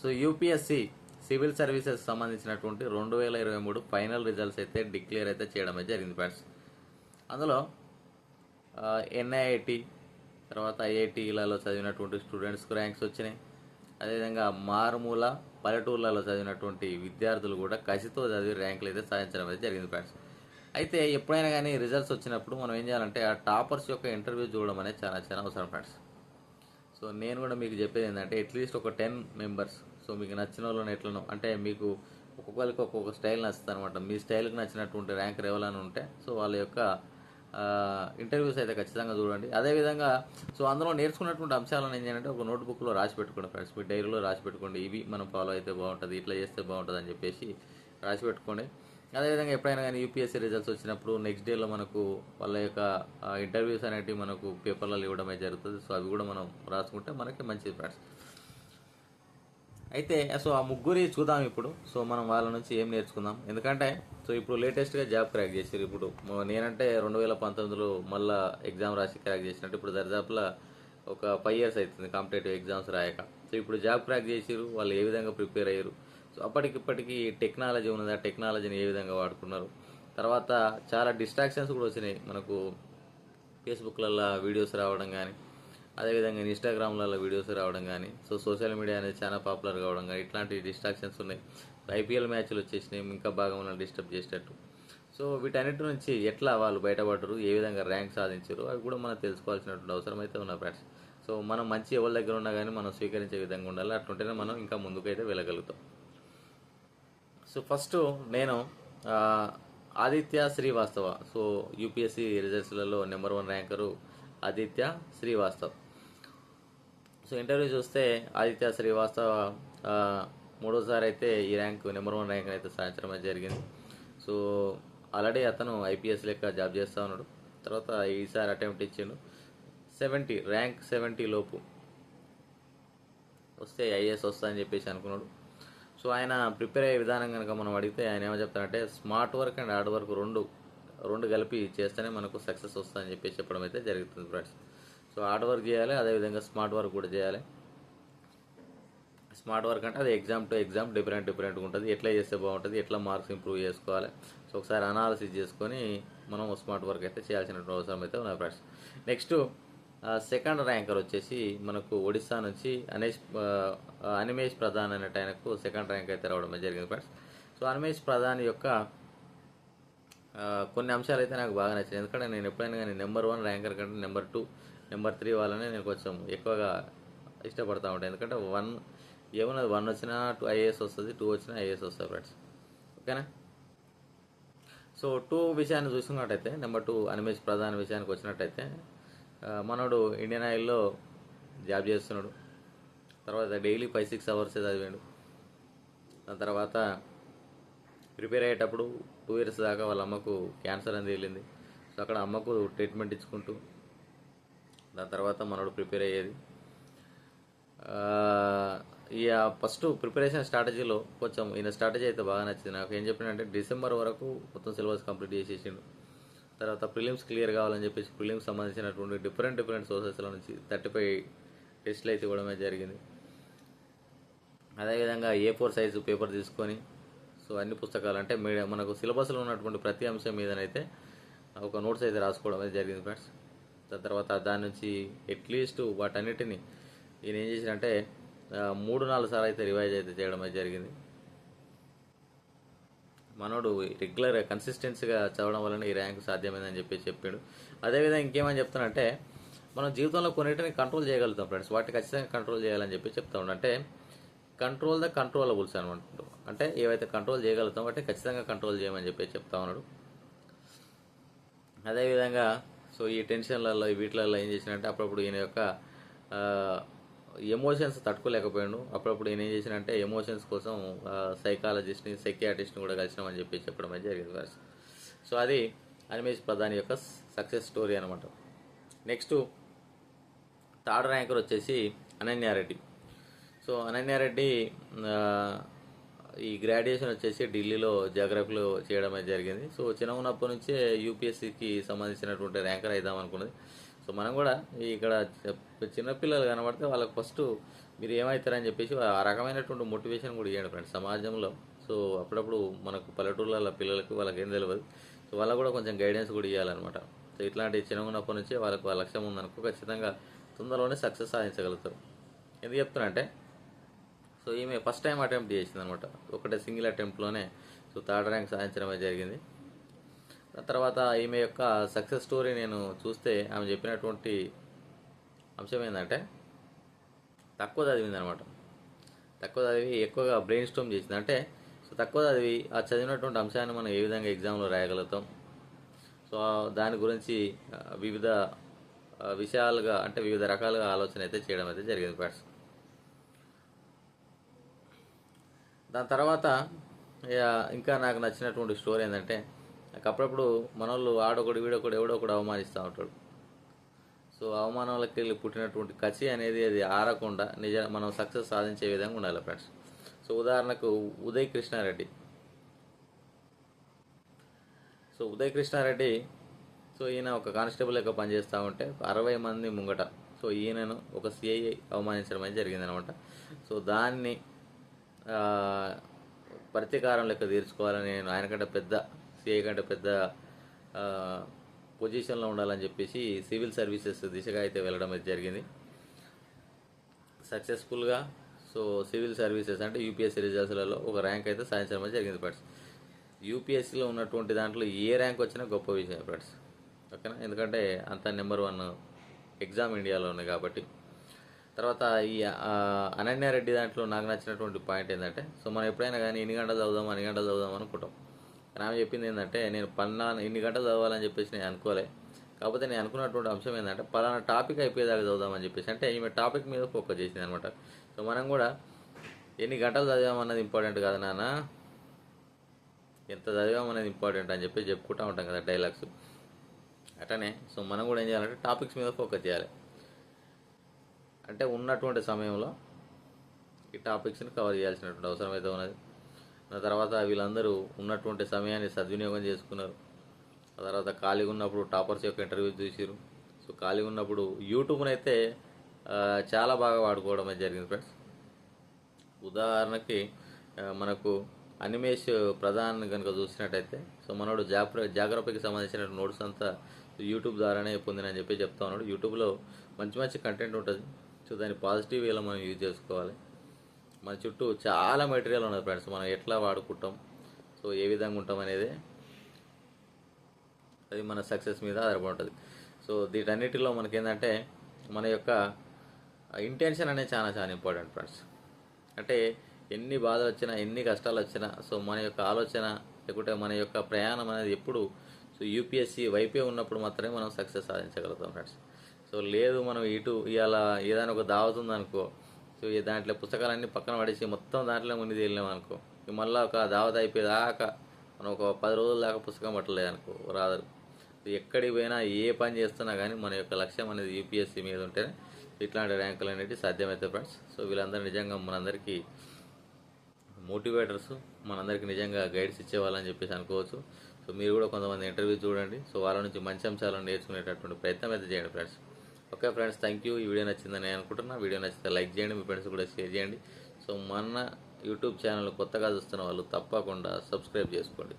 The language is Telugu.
సో యూపీఎస్సి సివిల్ సర్వీసెస్ సంబంధించినటువంటి రెండు వేల ఇరవై మూడు ఫైనల్ రిజల్ట్స్ అయితే డిక్లేర్ అయితే చేయడం జరిగింది ఫ్రెండ్స్. అందులో ఎన్ఐఐటి తర్వాత ఐఐటీలలో చదివినటువంటి స్టూడెంట్స్కి ర్యాంక్స్ వచ్చినాయి. అదేవిధంగా మారుమూల పల్లెటూర్లలో చదివినటువంటి విద్యార్థులు కూడా కసితో చదివి ర్యాంకులు అయితే సాధించడం అయితే జరిగింది ఫ్రెండ్స్. అయితే ఎప్పుడైనా కానీ రిజల్ట్స్ వచ్చినప్పుడు మనం ఏం చేయాలంటే ఆ టాపర్స్ యొక్క ఇంటర్వ్యూ చూడడం అనేది చాలా చాలా అవసరం ఫ్రెండ్స్. సో నేను కూడా మీకు చెప్పేది ఏంటంటే అట్లీస్ట్ ఒక టెన్ మెంబర్స్ సో మీకు నచ్చిన వాళ్ళని ఎట్లనో అంటే మీకు ఒక్కొక్కరికి ఒక్కొక్క స్టైల్ నచ్చుతుంది అనమాట మీ స్టైల్కి నచ్చినటువంటి ర్యాంక్ ఎవరైనా ఉంటే సో వాళ్ళ యొక్క ఇంటర్వ్యూస్ అయితే ఖచ్చితంగా చూడండి. అదేవిధంగా సో అందులో నేర్చుకున్నటువంటి అంశాలను ఏం చేయాలంటే ఒక నోట్బుక్లో రాసి పెట్టుకోండి ఫ్రెండ్స్. మీ డైరీలో రాసి పెట్టుకోండి. ఇవి మనం ఫాలో అయితే బాగుంటుంది ఇట్లా చేస్తే బాగుంటుంది అని చెప్పేసి రాసి పెట్టుకోండి. అదేవిధంగా ఎప్పుడైనా కానీ యూపీఎస్సీ రిజల్ట్స్ వచ్చినప్పుడు నెక్స్ట్ డేలో మనకు వాళ్ళ యొక్క ఇంటర్వ్యూస్ అనేటివి మనకు పేపర్లలో ఇవ్వడమే జరుగుతుంది. సో అవి కూడా మనం రాసుకుంటే మనకి మంచిది ఫ్రెండ్స్. అయితే సో ఆ ముగ్గురి చూద్దాం ఇప్పుడు. సో మనం వాళ్ళ నుంచి ఏం నేర్చుకుందాం? ఎందుకంటే సో ఇప్పుడు లేటెస్ట్గా జాబ్ క్రాక్ చేశారు ఇప్పుడు నేనంటే రెండు వేల పంతొమ్మిదిలో మళ్ళా ఎగ్జామ్ రాసి క్రాక్ చేసినట్టు ఇప్పుడు దరిదాపులా ఒక ఫైవ్ ఇయర్స్ అవుతుంది కాంపిటేటివ్ ఎగ్జామ్స్ రాయక. సో ఇప్పుడు జాబ్ క్రాక్ చేసిరు వాళ్ళు ఏ విధంగా ప్రిపేర్ అయ్యారు? సో అప్పటికిప్పటికి టెక్నాలజీ ఉన్నది? ఆ టెక్నాలజీని ఏ విధంగా వాడుకున్నారు? తర్వాత చాలా డిస్ట్రాక్షన్స్ కూడా వచ్చినాయి. మనకు ఫేస్బుక్లలో వీడియోస్ రావడం కానీ అదేవిధంగా ఇన్స్టాగ్రామ్లలో వీడియోస్ రావడం కానీ సో సోషల్ మీడియా అనేది చాలా పాపులర్ కావడం కానీ ఇట్లాంటి డిస్ట్రాక్షన్స్ ఉన్నాయి. ఐపీఎల్ మ్యాచ్లు వచ్చేసినాయి ఇంకా బాగా మనం డిస్టర్బ్ చేసేటట్టు. సో వీటన్నిటి నుంచి ఎట్లా వాళ్ళు బయటపడరు ఏ విధంగా ర్యాంక్ సాధించారు అవి కూడా మనం తెలుసుకోవాల్సినటువంటి అవసరం అయితే ఉన్న ఫ్రెండ్స్. సో మనం మంచి ఎవరి దగ్గర ఉన్నా కానీ మనం స్వీకరించే విధంగా ఉండాలి అట్లుంటేనే మనం ఇంకా ముందుకైతే వెళ్ళగలుగుతాం. సో ఫస్ట్ నేను Aditya Srivastava. So UPSC రిజల్ట్స్లలో number one ranker Aditya Srivastav. So interview చూస్తే ఆదిత్య శ్రీవాస్తవ మూడోసారి అయితే ఈ ర్యాంక్ నెంబర్ వన్ ర్యాంక్ అయితే సాధించడం అయితే జరిగింది. సో ఆల్రెడీ అతను ఐపీఎస్ లెక్క జాబ్ చేస్తూ ఉన్నాడు. తర్వాత ఈసారి అటెంప్ట్ ఇచ్చిండు. సెవెంటీ ర్యాంక్ సెవెంటీ లోపు వస్తే ఐఏఎస్ వస్తా అని చెప్పేసి అనుకున్నాడు. సో ఆయన ప్రిపేర్ అయ్యే విధానం కనుక మనం అడిగితే ఆయన ఏమో చెప్తానంటే smart work and hard work రెండు రెండు కలిపి చేస్తేనే మనకు సక్సెస్ వస్తుందని చెప్పేసి చెప్పడం అయితే జరుగుతుంది ఫ్రెండ్స్. సో హార్డ్ వర్క్ చేయాలి అదేవిధంగా స్మార్ట్ వర్క్ కూడా చేయాలి. స్మార్ట్ వర్క్ అంటే అది ఎగ్జామ్ టు ఎగ్జామ్ డిఫరెంట్ డిఫరెంట్గా ఉంటుంది. ఎట్లా చేస్తే బాగుంటుంది ఎట్లా మార్క్స్ ఇంప్రూవ్ చేసుకోవాలి. సో ఒకసారి అనాలిసిస్ చేసుకొని మనం స్మార్ట్ వర్క్ అయితే చేయాల్సిన అవసరం అయితే ఉన్నాయి ఫ్రెండ్స్. నెక్స్ట్ సెకండ్ ర్యాంకర్ వచ్చేసి మనకు ఒడిస్సా నుంచి అనేష్ అనిమేష్ ప్రధాన్ అనేట ఆయనకు సెకండ్ ర్యాంక్ అయితే రావడం జరిగింది ఫ్రెండ్స్. సో అనిమేష్ ప్రధాన్ యొక్క కొన్ని అంశాలు అయితే నాకు బాగా నచ్చాయి. ఎందుకంటే నేను ఎప్పుడైనా కానీ నెంబర్ వన్ ర్యాంకర్ కంటే నెంబర్ టూ నెంబర్ త్రీ వాళ్ళనే నేను కొంచెం ఎక్కువగా ఇష్టపడతా ఉంటాను ఎందుకంటే వన్ ఏమన్నది వన్ వచ్చినా టూ ఐఏఎస్ వస్తుంది టూ వచ్చినా ఐఏఎస్ వస్తుంది ఫ్రెండ్స్. ఓకేనా? సో టూ విషయాన్ని చూసుకున్నట్టయితే నెంబర్ టూ అనిమేష్ ప్రధాన విషయానికి వచ్చినట్టయితే మనోడు ఇండియన్ ఆయిల్లో జాబ్ చేస్తున్నాడు. తర్వాత డైలీ ఫైవ్ సిక్స్ అవర్స్ చదివాడు. దాని తర్వాత ప్రిపేర్ అయ్యేటప్పుడు టూ ఇయర్స్ దాకా వాళ్ళ అమ్మకు క్యాన్సర్ అని తేలింది సో అక్కడ అమ్మకు ట్రీట్మెంట్ ఇచ్చుకుంటూ దాని తర్వాత మనోడు ప్రిపేర్ అయ్యేది. ఇక ఈ ఫస్ట్ ప్రిపరేషన్ స్ట్రాటజీలో కొంచెం ఈయన స్ట్రాటజీ అయితే బాగా నచ్చింది. నాకు ఏం చెప్పినంటే డిసెంబర్ వరకు మొత్తం సిలబస్ కంప్లీట్ చేసేసిండు. తర్వాత ప్రిలిమ్స్ క్లియర్ కావాలని చెప్పేసి ప్రిలిమ్స్ సంబంధించినటువంటి డిఫరెంట్ డిఫరెంట్ సోర్సెస్ల నుంచి థర్టీ ఫైవ్ టెస్ట్లు అయితే ఇవ్వడమే జరిగింది. అదేవిధంగా ఏ ఫోర్ సైజు పేపర్ తీసుకొని సో అన్ని పుస్తకాలు అంటే మీడియా మనకు సిలబస్లో ఉన్నటువంటి ప్రతి అంశం మీదనైతే ఒక నోట్స్ అయితే రాసుకోవడం అయితే జరిగింది ఫ్రెండ్స్. దాని తర్వాత దాని నుంచి అట్లీస్ట్ వాటన్నిటిని ఈయన ఏం చేసినంటే మూడు నాలుగు సార్లు అయితే రివైజ్ అయితే చేయడం అయితే జరిగింది. మనోడు రెగ్యులర్ కన్సిస్టెన్సీగా చదవడం వలన ఈ ర్యాంక్ సాధ్యమైందని చెప్పి చెప్పాడు. అదేవిధంగా ఇంకేమని చెప్తానంటే మనం జీవితంలో కొన్నిటిని కంట్రోల్ చేయగలుగుతాం ఫ్రెండ్స్ వాటిని ఖచ్చితంగా కంట్రోల్ చేయాలని చెప్పి చెప్తా అంటే కంట్రోల్ ద కంట్రోలబుల్స్ అనమాట అంటే ఏవైతే కంట్రోల్ చేయగలుగుతాం వాటిని ఖచ్చితంగా కంట్రోల్ చేయమని చెప్పి చెప్తా ఉన్నాడు. అదేవిధంగా సో ఈ టెన్షన్లలో ఈ వీటిలలో ఏం చేసినంటే అప్పుడప్పుడు ఈయన యొక్క ఎమోషన్స్ తట్టుకోలేకపోయాడు. అప్పుడప్పుడు ఈయన ఏం చేసినంటే ఎమోషన్స్ కోసం సైకాలజిస్ట్ని సైకియాటిస్ట్ని కూడా కలిసినామని చెప్పి చెప్పడం అయితే జరిగింది వారు సో అది అనిమేష్ ప్రధాని యొక్క సక్సెస్ స్టోరీ అనమాట నెక్స్ట్ థర్డ్ ర్యాంకర్ వచ్చేసి అనన్యారెడ్డి. సో అనన్యారెడ్డి ఈ గ్రాడ్యుయేషన్ వచ్చేసి ఢిల్లీలో జాగ్రఫీలో చేయడం జరిగింది. సో చిన్న ఉన్నప్పటి నుంచే యూపీఎస్సికి సంబంధించినటువంటి ర్యాంకర్ అయిదాం అనుకున్నది. సో మనం కూడా ఇక్కడ చిన్నపిల్లలు కనబడితే వాళ్ళకి ఫస్ట్ మీరు ఏమవుతారని చెప్పేసి ఆ రకమైనటువంటి మోటివేషన్ కూడా ఇవ్వండి ఫ్రెండ్స్ సమాజంలో. సో అప్పుడప్పుడు మనకు పల్లెటూళ్ళ పిల్లలకు వాళ్ళకి ఏం తెలియదు సో వాళ్ళకు కూడా కొంచెం గైడెన్స్ కూడా ఇవ్వాలన్నమాట సో ఇట్లాంటి చిన్నగున్నప్పటి నుంచి వాళ్ళకు ఆ లక్ష్యం ఉందనుకో ఖచ్చితంగా తొందరలోనే సక్సెస్ సాధించగలుగుతారు. ఎందుకు చెప్తున్నా సో ఈమె ఫస్ట్ టైం అటెంప్ట్ చేసింది అనమాట. ఒకటే సింగిల్ అటెంప్ట్లోనే. సో థర్డ్ ర్యాంక్ సాధించడమే జరిగింది. ఆ తర్వాత ఈమె యొక్క సక్సెస్ స్టోరీ నేను చూస్తే ఆమె చెప్పినటువంటి అంశం ఏంటంటే తక్కువ చదివింది అనమాట. తక్కువ చదివి ఎక్కువగా బ్రెయిన్ స్టోమ్ చేసింది. అంటే సో తక్కువ చదివి ఆ చదివినటువంటి అంశాన్ని మనం ఏ విధంగా ఎగ్జామ్లో రాయగలుగుతాం? సో దాని గురించి వివిధ విషయాలుగా అంటే వివిధ రకాలుగా ఆలోచన అయితే చేయడం అయితే జరిగింది ఫ్రెండ్స్. దాని తర్వాత ఇంకా నాకు నచ్చినటువంటి స్టోరీ ఏంటంటే నాకు అప్పుడప్పుడు మనోళ్ళు ఆడొకడు వీడొకడు ఎవడో ఒకడు అవమానిస్తూ ఉంటాడు. సో అవమానాలకు వెళ్ళి పుట్టినటువంటి కచి అనేది అది ఆరకుండా నిజ మనం సక్సెస్ సాధించే విధంగా ఉండాలి ఫ్రెండ్స్. సో ఉదాహరణకు ఉదయ్ కృష్ణారెడ్డి. సో ఉదయ్ కృష్ణారెడ్డి సో ఈయన ఒక కానిస్టేబుల్ యొక్క పనిచేస్తూ ఉంటే అరవై మంది ముంగట సో ఈయనను ఒక సిఐ అవమానించడం అనేది జరిగిందనమాట. సో దాన్ని ప్రతీకారం లెక్క తీర్చుకోవాలని నేను ఆయన కంటే పెద్ద సిఐ కంటే పెద్ద పొజిషన్లో ఉండాలని చెప్పేసి సివిల్ సర్వీసెస్ దిశగా అయితే వెళ్ళడం అయితే జరిగింది. సక్సెస్ఫుల్గా సో సివిల్ సర్వీసెస్ అంటే యూపీఎస్సీ రిజల్ట్స్లలో ఒక ర్యాంక్ అయితే సాధించడం జరిగింది ఫ్రెండ్స్. యూపీఎస్సీలో ఉన్నటువంటి దాంట్లో ఏ ర్యాంక్ వచ్చినా గొప్ప విషయం ఫ్రెండ్స్. ఓకేనా? ఎందుకంటే అంత నెంబర్ వన్ ఎగ్జామ్ ఇండియాలో ఉంది కాబట్టి. తర్వాత ఈ అనన్యారెడ్డి దాంట్లో నాకు నచ్చినటువంటి పాయింట్ ఏంటంటే సో మనం ఎప్పుడైనా కానీ ఎన్ని గంటలు చదువుదాం అన్ని గంటలు చదువుదాం అనుకుంటాం. కానీ ఆమె చెప్పింది ఏంటంటే నేను పన్నా ఇన్ని గంటలు చదవాలని చెప్పేసి నేను అనుకోలే. కాకపోతే నేను అనుకున్నటువంటి అంశం ఏంటంటే పలానా టాపిక్ అయిపోయేదాకా చదువుదామని చెప్పేసి అంటే ఈమె టాపిక్ మీద ఫోకస్ చేసింది అనమాట. సో మనం కూడా ఎన్ని గంటలు చదివామన్నది ఇంపార్టెంట్ కాదు నాన్న. ఎంత చదివామనేది ఇంపార్టెంట్ అని చెప్పి చెప్పుకుంటూ ఉంటాం కదా డైలాగ్స్. అట్లనే సో మనం కూడా ఏం చేయాలంటే టాపిక్స్ మీద ఫోకస్ చేయాలి. అంటే ఉన్నటువంటి సమయంలో ఈ టాపిక్స్ని కవర్ చేయాల్సినటువంటి అవసరం అయితే ఉన్నది. ఆ తర్వాత వీళ్ళందరూ ఉన్నటువంటి సమయాన్ని సద్వినియోగం చేసుకున్నారు. ఆ తర్వాత ఖాళీగా ఉన్నప్పుడు టాపర్స్ యొక్క ఇంటర్వ్యూ చూసారు సో ఖాళీగా ఉన్నప్పుడు యూట్యూబ్ని అయితే చాలా బాగా వాడుకోవడం జరిగింది ఫ్రెండ్స్ ఉదాహరణకి మనకు అనిమేష్ ప్రధాన్ కనుక చూసినట్టయితే సో మనోడు జాగ్ర జాగ్రఫీకి సంబంధించిన నోట్స్ అంతా యూట్యూబ్ ద్వారానే పొందినని చెప్పి చెప్తా ఉన్నాడు. యూట్యూబ్లో మంచి మంచి కంటెంట్ ఉంటుంది. సో దాన్ని పాజిటివ్ వేలో మనం యూజ్ చేసుకోవాలి. మన చుట్టూ చాలా మెటీరియల్ ఉన్నది ఫ్రెండ్స్. మనం ఎట్లా వాడుకుంటాం సో ఏ విధంగా ఉంటాం అనేది అది మన సక్సెస్ మీద ఆధారపడి ఉంటుంది సో వీటన్నిటిలో మనకేంటంటే మన యొక్క ఇంటెన్షన్ అనేది చాలా చాలా ఇంపార్టెంట్ ఫ్రెండ్స్. అంటే ఎన్ని బాధలు వచ్చినా ఎన్ని కష్టాలు వచ్చినా సో మన యొక్క ఆలోచన లేకుంటే మన యొక్క ప్రయాణం అనేది ఎప్పుడు సో యూపీఎస్సి వైపే ఉన్నప్పుడు మాత్రమే మనం సక్సెస్ సాధించగలుగుతాం ఫ్రెండ్స్. సో లేదు మనం ఇటు ఇవాళ ఏదైనా ఒక దావతుంది అనుకో సో ఈ దాంట్లో పుస్తకాలన్నీ పక్కన పడేసి మొత్తం దాంట్లో మునిగి వెళ్ళాం అనుకో ఇక మళ్ళీ ఒక దావత అయిపోయేదాకా మనం ఒక పది రోజుల దాకా పుస్తకం పట్టలేదు అనుకో రాదు ఎక్కడికి పోయినా ఏ పని చేస్తున్నా కానీ మన యొక్క లక్ష్యం అనేది యూపీఎస్సీ మీద ఉంటేనే ఇట్లాంటి ర్యాంకులు అనేవి సాధ్యమవుతాయి ఫ్రెండ్స్. సో వీళ్ళందరూ నిజంగా మనందరికీ మోటివేటర్స్ మనందరికీ నిజంగా గైడ్స్ ఇచ్చేవాళ్ళని చెప్పేసి అనుకోవచ్చు. సో మీరు కూడా కొంతమంది ఇంటర్వ్యూ చూడండి. సో వాళ్ళ నుంచి మంచి అంశాలను నేర్చుకునేటటువంటి ప్రయత్నం అయితే చేయండి friends. Okay friends thank you ఈ వీడియో నచ్చిందని నేను అనుకుంటున్నా. వీడియో నచ్చితే లైక్ చేయండి మీ ఫ్రెండ్స్ కూడా షేర్ చేయండి. సో మన యూట్యూబ్ ఛానల్ కొత్తగా చూస్తున్న వాళ్ళు తప్పకుండా సబ్స్క్రైబ్ చేసుకోండి.